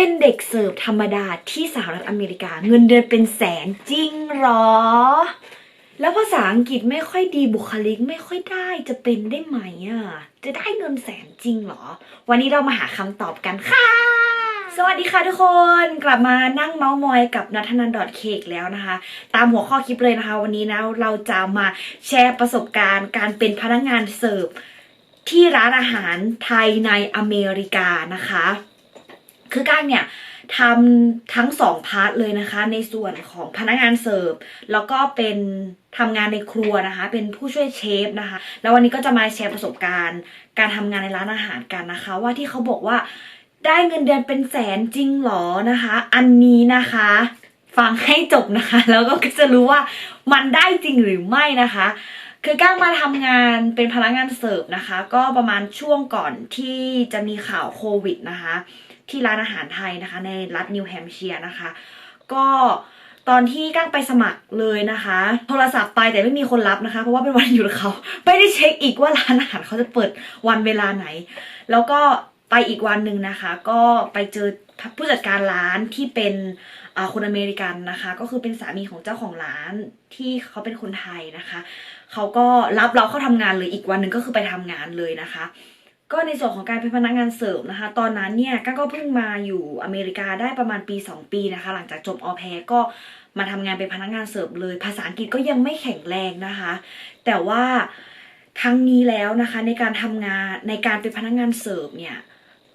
เป็นเด็กเสิร์ฟธรรมดาที่สหรัฐอเมริกา เงินเดือนเป็นแสนจริงหรอ แล้วภาษาอังกฤษไม่ค่อยดีบุคลิกไม่ค่อยได้จะเป็นได้ไหมอะจะได้เงินแสนจริงหรอ วันนี้เรามาหาคำตอบกันค่ะ สวัสดีค่ะทุกคนกลับมานั่งเมาส์มอยกับนัทนันดอทเคกแล้วนะคะ ตามหัวข้อคลิปเลยนะคะ วันนี้นะเราจะมาแชร์ประสบการณ์การเป็นพนักงานเสิร์ฟที่ร้านอาหารไทยในอเมริกานะคะ คือก้างเนี่ยทำทั้งสองพาร์ทเลยนะคะ ในส่วนของพนักงานเสิร์ฟแล้วก็เป็นทำงานในครัวนะคะ เป็นผู้ช่วยเชฟนะคะ แล้ววันนี้ก็จะมาแชร์ประสบการณ์ การทำงานในร้านอาหารกันนะคะ ว่าที่เขาบอกว่าได้เงินเดือนเป็นแสนจริงหรอนะคะ อันนี้นะคะ ฟังให้จบนะคะ แล้วก็จะรู้ว่ามันได้จริงหรือไม่นะคะ คือก้างมาทำงานเป็นพนักงานเสิร์ฟนะคะ ก็ประมาณช่วงก่อนที่จะมีข่าวโควิดนะคะ ที่ร้านอาหารไทยนะคะ ในรัฐนิวแฮมป์เชียร์นะคะ ก็ตอนที่ก้างไปสมัครเลยนะคะ โทรศัพท์ไปแต่ไม่มีคนรับนะคะ เพราะว่าเป็นวันหยุดเขาไม่ได้เช็คอีกว่าร้านอาหารเขาจะเปิดวันเวลาไหน แล้วก็ไปอีกวันหนึ่งนะคะ ก็ไปเจอผู้จัดการร้านที่เป็นคนอเมริกันนะคะ ก็คือเป็นสามีของเจ้าของร้านที่เขาเป็นคนไทยนะคะ เขาก็รับเราเข้าทำงานเลยอีกวันหนึ่งก็คือไปทำงานเลยนะคะ ก็ในส่วนของการเป็นพนักงานเสิร์ฟนะคะ ตอนนั้นเนี่ยก็เพิ่งมาอยู่อเมริกาได้ประมาณปี 2 ปีนะคะ หลังจากจบออแพก็มาทำงานเป็นพนักงานเสิร์ฟเลย ภาษาอังกฤษก็ยังไม่แข็งแรงนะคะ แต่ว่าทั้งนี้แล้วนะคะในการทำงานในการเป็นพนักงานเสิร์ฟเนี่ย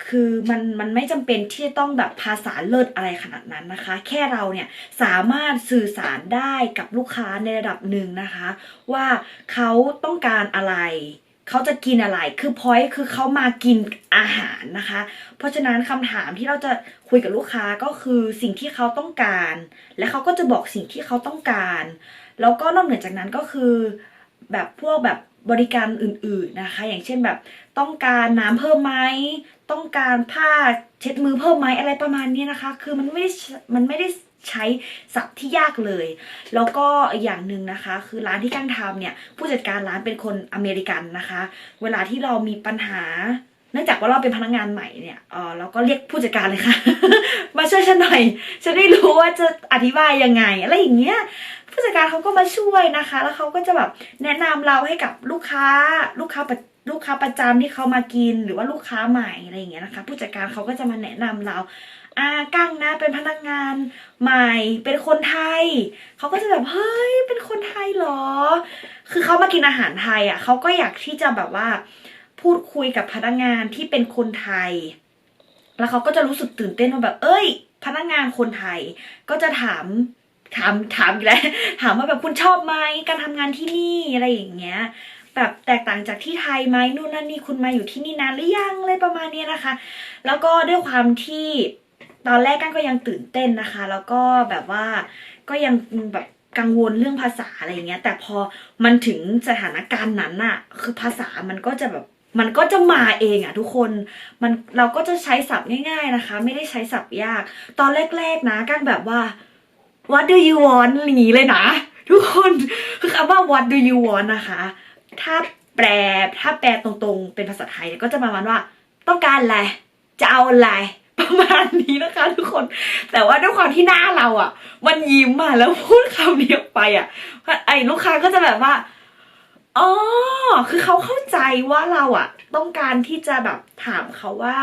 คือมันมันไม่จำเป็นที่จะต้องแบบภาษาเลิศอะไรขนาดนั้นนะคะ แค่เราเนี่ยสามารถสื่อสารได้กับลูกค้าในระดับหนึ่งนะคะ ว่าเขาต้องการอะไรเขาจะกินอะไร คือพอยต์คือเขามากินอาหารนะคะ เพราะฉะนั้นคำถามที่เราจะคุยกับลูกค้าก็คือสิ่งที่เขาต้องการ และเขาก็จะบอกสิ่งที่เขาต้องการ แล้วก็นอกเหนือจากนั้นก็คือแบบพวกแบบบริการอื่นๆนะคะ อย่างเช่นแบบต้องการน้ำเพิ่มไหม ต้องการผ้าเช็ดมือเพิ่มไหมอะไรประมาณนี้นะคะ คือมันไม่ได้มันไม่ได้ใช้ศัพท์ที่ยากเลย แล้วก็อย่างหนึ่งนะคะ คือร้านที่กั้งทำเนี่ย ผู้จัดการร้านเป็นคนอเมริกันนะคะ เวลาที่เรามีปัญหาเนื่องจากว่าเราเป็นพนักงานใหม่เนี่ยเออเราก็เรียกผู้จัดการเลยค่ะ มาช่วยฉันหน่อย ฉันไม่รู้ว่าจะอธิบายยังไง อะไรอย่างเงี้ย ผู้จัดการเขาก็มาช่วยนะคะ แล้วเขาก็จะแบบแนะนำเราให้กับลูกค้า ลูกค้าประ ลูกค้าประจำที่เขามากินหรือว่าลูกค้าใหม่อะไรอย่างเงี้ยนะคะ ผู้จัดการเขาก็จะมาแนะนำเราอ่ากั้งนะเป็นพนักงานใหม่เป็นคนไทย เขาก็จะแบบเฮ้ยเป็นคนไทยเหรอ คือเขามากินอาหารไทยอะเขาก็อยากที่จะแบบว่า พูดคุยกับพนักงานที่เป็นคนไทย แล้วเขาก็จะรู้สึกตื่นเต้นว่าแบบ เอ้ย พนักงานคนไทย ก็จะถามถามถามอีกแล้วถามว่าแบบคุณชอบไหมการทำงานที่นี่อะไรอย่างเงี้ย แบบแตกต่างจากที่ไทยไหมนู่นนั่นนี่คุณมาอยู่ที่นี่นานหรือยังอะไรประมาณนี้นะคะ แล้วก็ด้วยความที่ตอนแรกกันก็ยังตื่นเต้นนะคะ แล้วก็แบบว่าก็ยังแบบกังวลเรื่องภาษาอะไรอย่างเงี้ย แต่พอมันถึงสถานการณ์นั้นอะคือภาษามันก็จะแบบมันก็จะมาเองอะทุกคนมันเราก็จะใช้ศัพท์ง่ายๆนะคะ ไม่ได้ใช้ศัพท์ยาก ตอนแรกๆนะกั้นแบบว่า what do you want อย่างนี้เลยนะ ทุกคนคือคำว่า what do you want นะคะ ถ้าแปลถ้าแปลตรงๆ เป็นภาษาไทยเนี่ยก็จะประมาณว่า ต้องการอะไร จะเอาอะไร ประมาณนี้นะคะทุกคน แต่ว่าด้วยความที่หน้าเราอะ มันยิ้มมาแล้วพูดคำนี้ออกไปอะ ไอ้ลูกค้าก็จะแบบว่าอ๋อ คือเขาเข้าใจว่าเราอะต้องการที่จะแบบถามเขาว่า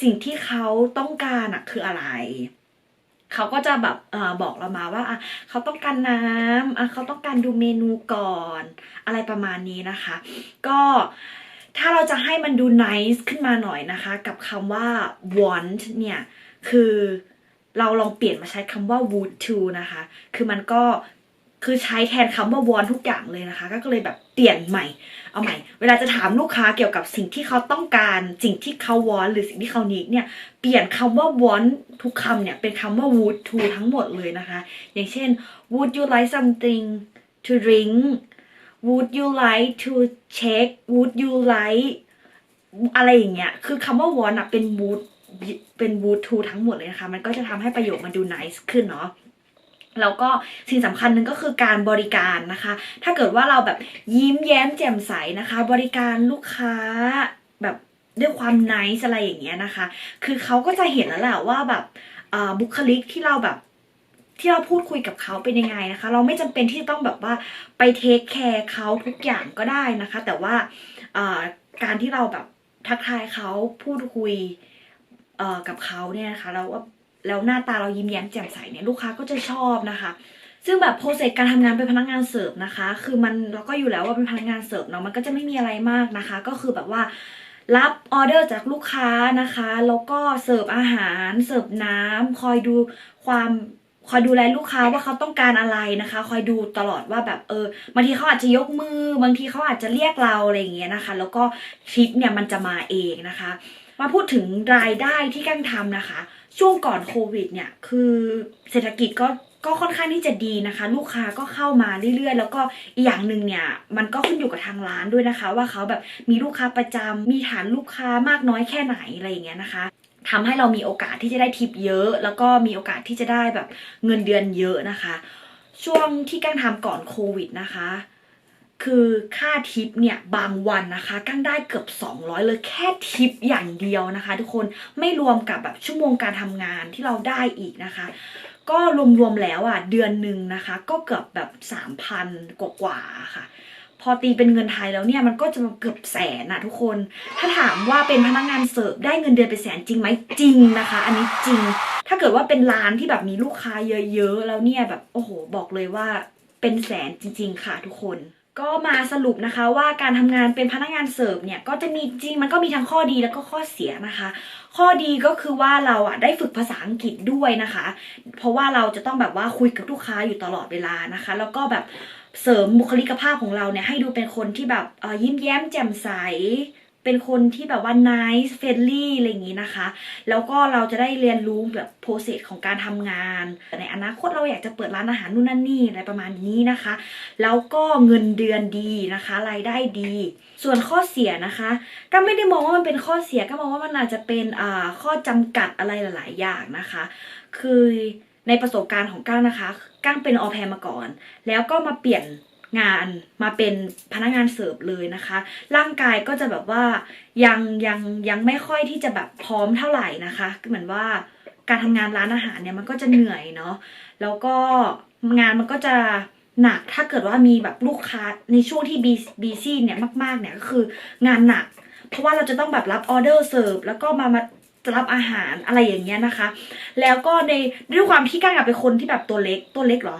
สิ่งที่เขาต้องการอะคืออะไร เขาก็จะแบบออบอกเรามาว่าอะเขาต้องการน้ำอะเขาต้องการดูเมนูก่อน อะไรประมาณนี้นะคะ ก็ถ้าเราจะให้มันดู nice ขึ้นมาหน่อยนะคะ กับคำว่า want เนี่ย คือเราลองเปลี่ยนมาใช้คำว่า would to นะคะ คือมันก็ คือใช้แทนคำว่า want ทุกอย่างเลยนะคะ ก็เลยแบบเปลี่ยนใหม่ เอาใหม่ เวลาจะถามลูกค้าเกี่ยวกับสิ่งที่เขาต้องการ สิ่งที่เขา want หรือสิ่งที่เขา need เนี่ยเปลี่ยนคำว่า want ทุกคำเนี่ยเป็นคำว่า would to ทั้งหมดเลยนะคะ อย่างเช่น would you like something to drink would you like to check would you like อะไรอย่างเงี้ยคือคำว่า want อะเป็น would เป็น would to ทั้งหมดเลยนะคะ มันก็จะทำให้ประโยคมันดู nice ขึ้นเนาะ แล้วก็สิ่งสำคัญหนึ่งก็คือการบริการนะคะ ถ้าเกิดว่าเราแบบยิ้มแย้มแจ่มใสนะคะ บริการลูกค้าแบบด้วยความไนส์อะไรอย่างเงี้ยนะคะ คือเขาก็จะเห็นแล้วแหละว่าแบบบุคลิกที่เราแบบที่เราพูดคุยกับเขาเป็นยังไงนะคะ เราไม่จำเป็นที่จะต้องแบบว่าไปเทคแคร์เขาทุกอย่างก็ได้นะคะ แต่ว่าการที่เราแบบทักทายเขาพูดคุยกับเขาเนี่ยนะคะแล้วว่า แล้วหน้าตาเรายิ้มแย้มแจ่มใสเนี่ยลูกค้าก็จะชอบนะคะ ซึ่งแบบโปรเซสการทำงานเป็นพนักงานเสิร์ฟนะคะ คือมันเราก็อยู่แล้วว่าเป็นพนักงานเสิร์ฟเนาะมันก็จะไม่มีอะไรมากนะคะ ก็คือแบบว่ารับออเดอร์จากลูกค้านะคะ แล้วก็เสิร์ฟอาหาร เสิร์ฟน้ำคอยดูความคอยดูแลลูกค้าว่าเขาต้องการอะไรนะคะ คอยดูตลอดว่าแบบเออบางทีเขาอาจจะยกมือบางทีเขาอาจจะเรียกเราอะไรอย่างเงี้ยนะคะ แล้วก็ทิปเนี่ยมันจะมาเองนะคะ มาพูดถึงรายได้ที่กั้งทำนะคะ ช่วงก่อนโควิดเนี่ย คือเศรษฐกิจก็ก็ค่อนข้างที่จะดีนะคะ ลูกค้าก็เข้ามาเรื่อยๆ แล้วก็อีกอย่างหนึ่งเนี่ยมันก็ขึ้นอยู่กับทางร้านด้วยนะคะ ว่าเขาแบบมีลูกค้าประจำมีฐานลูกค้ามากน้อยแค่ไหนอะไรอย่างเงี้ยนะคะทำให้เรามีโอกาสที่จะได้ทิปเยอะ แล้วก็มีโอกาสที่จะได้แบบเงินเดือนเยอะนะคะ ช่วงที่กั้งทำก่อนโควิดนะคะ คือค่าทิปเนี่ยบางวันนะคะกั้งได้เกือบ 200 เลยแค่ทิปอย่างเดียวนะคะ ทุกคนไม่รวมกับแบบชั่วโมงการทำงานที่เราได้อีกนะคะ ก็รวมๆแล้วอะเดือนหนึ่งนะคะ ก็เกือบแบบ 3,000 กว่าๆค่ะ พอตีเป็นเงินไทยแล้วเนี่ยมันก็จะเกือบแสนอะทุกคน ถ้าถามว่าเป็นพนักงานเสิร์ฟได้เงินเดือนเป็นแสนจริงไหมจริงนะคะ อันนี้จริง ถ้าเกิดว่าเป็นร้านที่แบบมีลูกค้าเยอะๆแล้วเนี่ยแบบโอ้โหบอกเลยว่าเป็นแสนจริง ๆ ค่ะทุกคน ก็มาสรุปนะคะว่าการทำงานเป็นพนักงานเสิร์ฟเนี่ยก็จะมีจริงมันก็มีทั้งข้อดีแล้วก็ข้อเสียนะคะ ข้อดีก็คือว่าเราอะได้ฝึกภาษาอังกฤษด้วยนะคะ เพราะว่าเราจะต้องแบบว่าคุยกับลูกค้าอยู่ตลอดเวลานะคะ แล้วก็แบบเสริมบุคลิกภาพของเราเนี่ยให้ดูเป็นคนที่แบบเออยิ้มแย้มแจ่มใส เป็นคนที่แบบว่า nice friendly อะไรอย่างนี้นะคะ แล้วก็เราจะได้เรียนรู้แบบโปรเซสของการทำงาน ในอนาคตเราอยากจะเปิดร้านอาหารนู่นนั่นนี่อะไรประมาณนี้นะคะ แล้วก็เงินเดือนดีนะคะ รายได้ดี ส่วนข้อเสียนะคะ ก็ไม่ได้มองว่ามันเป็นข้อเสียก็มองว่ามันอาจจะเป็นอ่าข้อจำกัดอะไรหลาย ๆ อย่างนะคะ คือในประสบการณ์ของก้างนะคะก้างเป็นออแพรมาก่อน แล้วก็มาเปลี่ยน งานมาเป็นพนักงานเสิร์ฟเลยนะคะ ร่างกายก็จะแบบว่ายังยังยังไม่ค่อยที่จะแบบพร้อมเท่าไหร่นะคะเหมือนว่าการทำงานร้านอาหารเนี่ยมันก็จะเหนื่อยเนาะแล้วก็งานมันก็จะหนักถ้าเกิดว่ามีแบบลูกค้าในช่วงที่บีบีซี่เนี่ยมากๆเนี่ยก็คืองานหนัก เพราะว่าเราจะต้องแบบรับออเดอร์เสิร์ฟแล้วก็มามา รับอาหารอะไรอย่างเงี้ยนะคะ แล้วก็ในด้วยความที่ก้างอะเป็นคนที่แบบตัวเล็กตัวเล็กเหรอ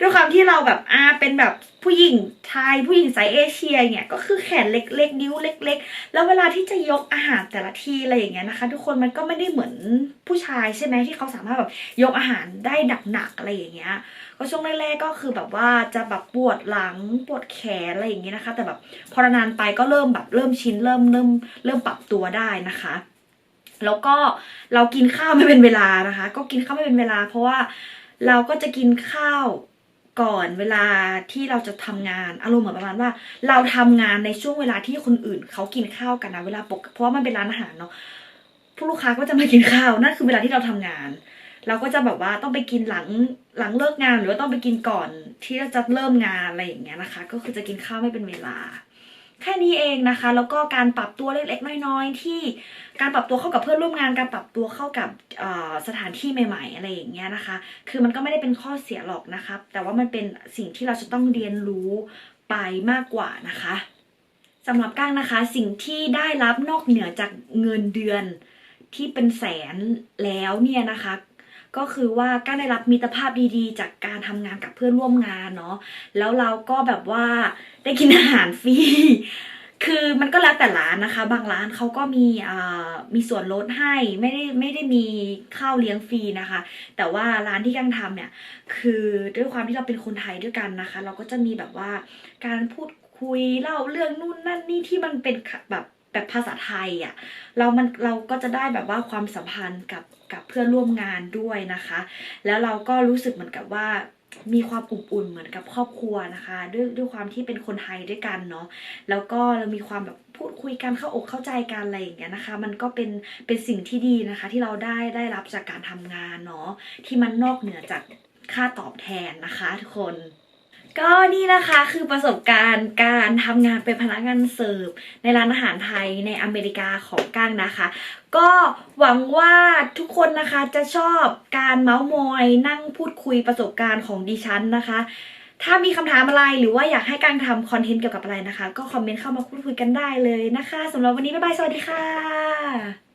ด้วยความที่เราแบบอาเป็นแบบผู้หญิงไทยผู้หญิงสายเอเชียเนี่ยก็คือแขนเล็กๆนิ้วเล็ก ๆ แล้วเวลาที่จะยกอาหารแต่ละทีอะไรอย่างเงี้ยนะคะ ทุกคนมันก็ไม่ได้เหมือนผู้ชายใช่ไหมที่เขาสามารถแบบยกอาหารได้หนักๆอะไรอย่างเงี้ยก็ช่วงแรกๆก็คือแบบว่าจะแบบปวดหลังปวดแขนอะไรอย่างเงี้ยนะคะ แต่แบบพอนานไปก็เริ่มแบบเริ่มชินเริ่มเริ่มเริ่มปรับตัวได้นะคะ แล้วก็เรากินข้าวไม่เป็นเวลานะคะ ก็กินข้าวไม่เป็นเวลา เพราะว่าเราก็จะกินข้าวก่อนเวลาที่เราจะทำงานอารมณ์เหมือนประมาณว่า เราทำงานในช่วงเวลาที่คนอื่นเขากินข้าวกันนะเวลาปกเพราะว่ามันเป็นร้านอาหารเนาะผู้ลูกค้าก็จะมากินข้าวนั่นคือเวลาที่เราทำงาน เราก็จะแบบว่าต้องไปกินหลังหลังเลิกงานหรือว่าต้องไปกินก่อนที่จะเริ่มงานอะไรอย่างเงี้ยนะคะ ก็คือจะกินข้าวไม่เป็นเวลา แค่นี้เองนะคะ แล้วก็การปรับตัวเล็กๆ น้อยๆ ที่การปรับตัวเข้ากับเพื่อนร่วมงาน การปรับตัวเข้ากับสถานที่ใหม่ ๆ อะไรอย่างเงี้ยนะคะ คือมันก็ไม่ได้เป็นข้อเสียหรอกนะคะแต่ว่ามันเป็นสิ่งที่เราจะต้องเรียนรู้ไปมากกว่านะคะสำหรับก้างนะคะ สิ่งที่ได้รับนอกเหนือจากเงินเดือนที่เป็นแสนแล้วเนี่ยนะคะ ก็คือว่ากางได้รับมิตรภาพดีๆ จากการทำงานกับเพื่อนร่วมงานเนาะแล้วเราก็แบบว่าได้กินอาหารฟรีคือมันก็แล้วแต่ร้านนะคะ บางร้านเขาก็มีมีส่วนลดให้ไม่ได้ไม่ได้มีข้าวเลี้ยงฟรีนะคะ แต่ว่าร้านที่กังทำเนี่ย คือด้วยความที่เราเป็นคนไทยด้วยกันนะคะ เราก็จะมีแบบว่าการพูดคุยเล่าเรื่องนู่นนั่นนี่ที่มันเป็นแบบ แบบภาษาไทยอะ่ะเรามันเราก็จะได้แบบว่าความสัมพันธ์กับกับเพื่อนร่วมงานด้วยนะคะ แล้วเราก็รู้สึกเหมือนกับว่ามีความอบอุ่นเหมือนกับครอบครัวนะคะ ด้วยด้วยความที่เป็นคนไทยด้วยกันเนาะแล้วก็เรามีความแบบพูดคุยกันเข้าอกเข้าใจกันอะไรอย่างเงี้ยนะคะ มันก็เป็นเป็นสิ่งที่ดีนะคะ ที่เราได้ได้รับจากการทำงานเนาะที่มันนอกเหนือจากค่าตอบแทนนะคะ ทุกคน ก็นี่นะคะคือประสบการณ์การทำงานเป็นพนักงานเสิร์ฟในร้านอาหารไทยในอเมริกาของก้างนะคะ ก็หวังว่าทุกคนนะคะจะชอบการเมาส์มอยนั่งพูดคุยประสบการณ์ของดิฉันนะคะ ถ้ามีคำถามอะไรหรือว่าอยากให้ก้างทำคอนเทนต์เกี่ยวกับอะไรนะคะ ก็คอมเมนต์เข้ามาพูดคุยกันได้เลยนะคะสำหรับวันนี้บ๊ายบายสวัสดีค่ะ